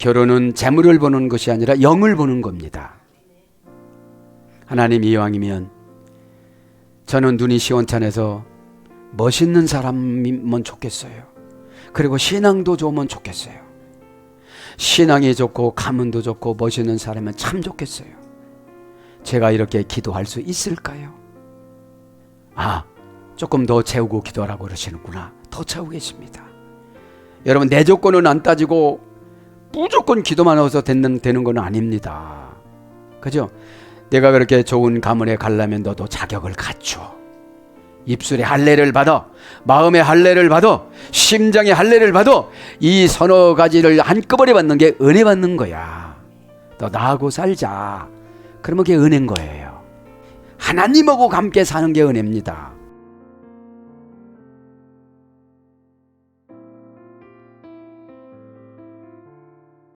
결혼은 재물을 보는 것이 아니라 영을 보는 겁니다. 하나님 이왕이면 저는 눈이 시원찮아서 멋있는 사람이면 좋겠어요. 그리고 신앙도 좋으면 좋겠어요. 신앙이 좋고 가문도 좋고 멋있는 사람은 참 좋겠어요. 제가 이렇게 기도할 수 있을까요? 아, 조금 더 채우고 기도하라고 그러시는구나. 더 채우겠습니다. 여러분 내 조건은 안 따지고 무조건 기도만 해서 되는 되는 건 아닙니다. 그죠? 내가 그렇게 좋은 가문에 가려면 너도 자격을 갖춰. 입술에 할례를 받아, 마음의 할례를 받아, 심장의 할례를 받아. 이 서너 가지를 한꺼번에 받는 게 은혜 받는 거야. 너 나하고 살자. 그러면 그게 은혜인 거예요. 하나님하고 함께 사는 게 은혜입니다.